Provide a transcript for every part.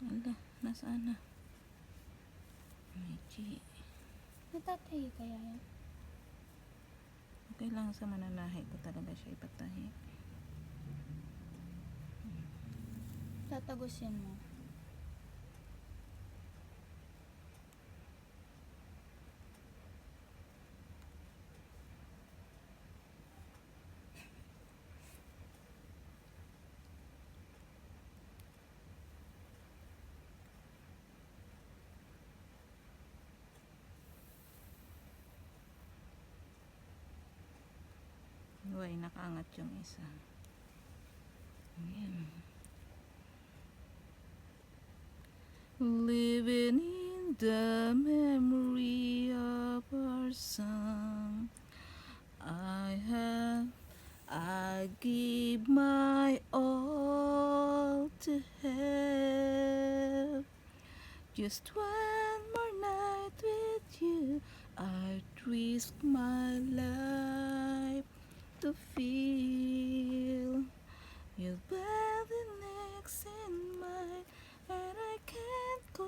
Ala, nasaan na? May chi. Kaya yan? Okay lang sa mananahi ko talaga siya ipatahi. Tatagos yan mo. Uy, nakaangat yung isa. Ayan. Living in the memory of our song. I have, I give my all to have. Just one more night with you, I'd risk my life to feel your body next in mine, and I can't go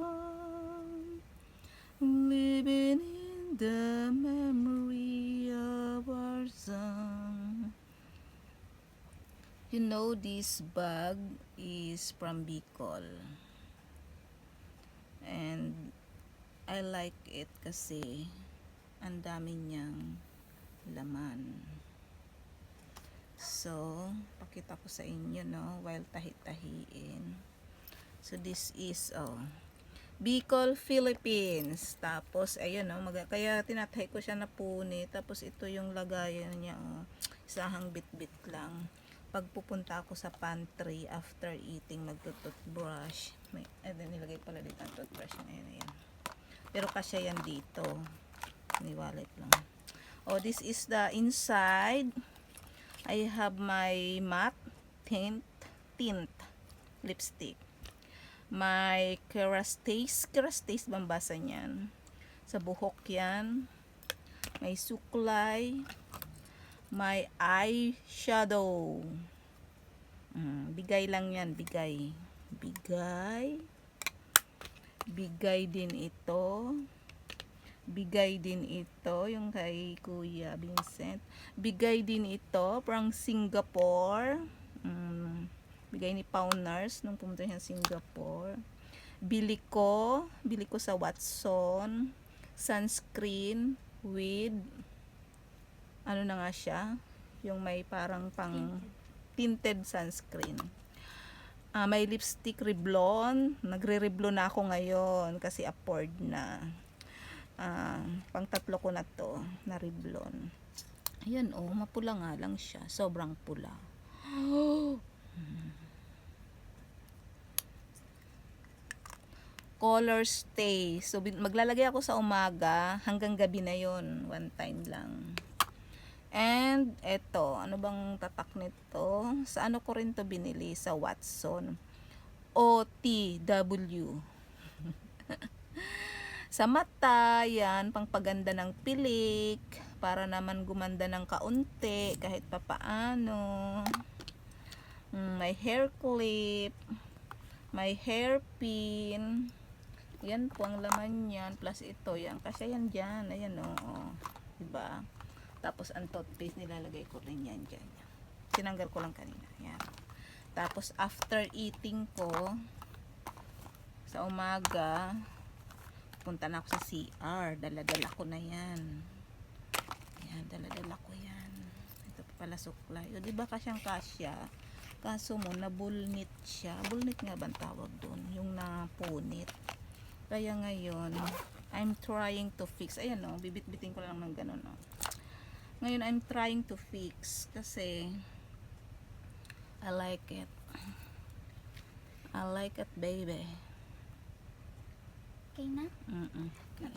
on living in the memory of our song. You know, this bag is from Bicol. And I like it kasi ang dami niyang laman. So, pakita ko sa inyo, no, while tahi-tahiin. So, this is, oh, Bicol, Philippines. Tapos, ayun, no, mag- kaya tinatay ko siya na puni. Tapos, ito yung lagayan niya, oh, isahang bit-bit lang. Pag pupunta ako sa pantry after eating, magtututbrush. May, eh, nilagay pala dito ang toothbrush na yun. Pero kasya yan dito. May wallet lang. Oh, this is the inside. I have my matte tint, tint lipstick. My Kerastase. Kerastase bang basa niyan? Sa buhok yan. May suklay. May eyeshadow. Mm, bigay lang yan, bigay. Bigay. Bigay din ito. Bigay din ito, yung kay Kuya Vincent. Bigay din ito from Singapore. Mm, bigay ni Pawners nung pumunta siya Singapore. Bili ko, bili ko sa Watson, sunscreen with ano na nga siya, yung may parang pang tinted sunscreen. Ah, may lipstick Revlon. Nagre-Revlon na ako ngayon kasi afford na. Ah, pang tatlo ko na to na Revlon. Ayan oh, mapula nga lang siya. Sobrang pula. Color stay. So maglalagay ako sa umaga hanggang gabi na yon one time lang. And eto, ano bang tatak nito? Sa ano ko rin to binili? Sa Watson. OTW. sa mata, yan, pangpaganda ng pilik, para naman gumanda ng kaunti, kahit papaano. Mm, May hair clip, may hairpin, yan po ang laman yan, plus ito, yan, kasi yan dyan, ayan o, oh, diba? Tapos ang toothpaste nilalagay ko rin yan dyan. Tinanggal ko lang kanina. Yan. Tapos after eating ko, sa umaga, punta na ako sa CR. Dala-dala ko na yan. Yan, dala-dala ko yan. Ito pa pala suklay. O, di ba kasyang kasya? Kaso mo, nabulnit siya. Bulnit nga ba tawag doon? Yung napunit. Kaya ngayon, I'm trying to fix. Ayan o, bibit-bitin ko lang ng ganun o. Ngayon, I'm trying to fix kasi I like it. I like it, baby. Okay na? Mm-mm.